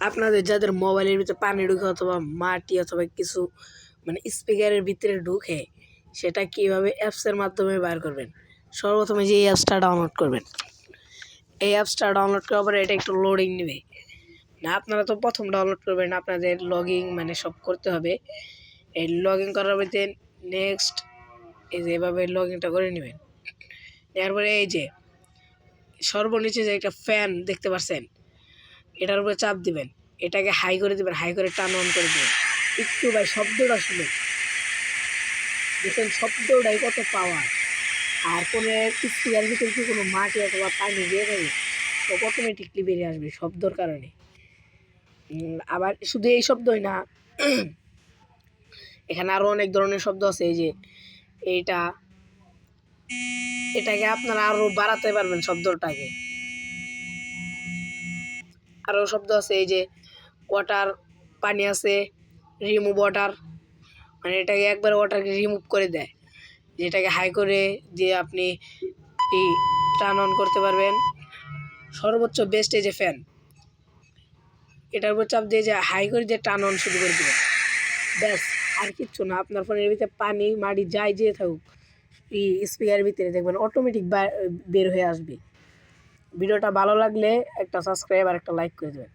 আপনাদের যাদের মোবাইলের ভিতরে পানি ঢুকে অথবা মাটি অথবা কিছু মানে স্পিকারের ভিতরে ঢুকে, সেটা কীভাবে অ্যাপসের মাধ্যমে বার করবেন? সর্বপ্রথমে যে এই অ্যাপসটা ডাউনলোড করবেন। এই অ্যাপসটা ডাউনলোড করার পরে এটা একটু লোডিং নেবে। না, আপনারা তো প্রথম ডাউনলোড করবেন, আপনাদের লগিং মানে সব করতে হবে। এই লগ ইন করার মধ্যে নেক্সট এই যে এভাবে লগ ইনটা করে নেবেন। নেওয়ার পরে এই যে, সর্বনিচে যে একটা ফ্যান দেখতে পাচ্ছেন এটার উপরে চাপ দিবেন। এটাকে হাই করে দিবেন হাই করে টান অন করে দিবেন। একটু ভাই শব্দটা শুনে দেখেন শব্দটাই কত পাওয়ার আর কোনো স্পিকার ভিতরে কি কোনো মাটি অথবা পানি দিয়ে দেবে তো অটোমেটিকলি বেরিয়ে আসবে শব্দর কারণে। আবার শুধু এই শব্দই না, এখানে আরও অনেক ধরনের শব্দ আছে। এই যে এইটা, এটাকে আপনারা আরও বাড়াতে পারবেন শব্দটাকে। আরও শব্দ আছে, এই যে ওয়াটার পানি আছে রিমুভ ওয়াটার মানে এটাকে একবার ওয়াটারকে রিমুভ করে দেয়। যেটাকে হাই করে দিয়ে আপনি এই টার্ন অন করতে পারবেন। সর্বোচ্চ বেস্ট এই যে ফ্যান এটার উপর চাপ দিয়ে যে হাই করে দিয়ে টার্ন অন শুরু করে দেবেন। ব্যাস, আর কিচ্ছু না, আপনার ফোনের ভিতরে পানি মাটি যাই যেয়ে থাকুক, এই স্পিকারের ভিতরে দেখবেন অটোমেটিক বের হয়ে আসবে। ভিডিওটা ভালো লাগলে একটা সাবস্ক্রাইব আর একটা লাইক করে দেবেন।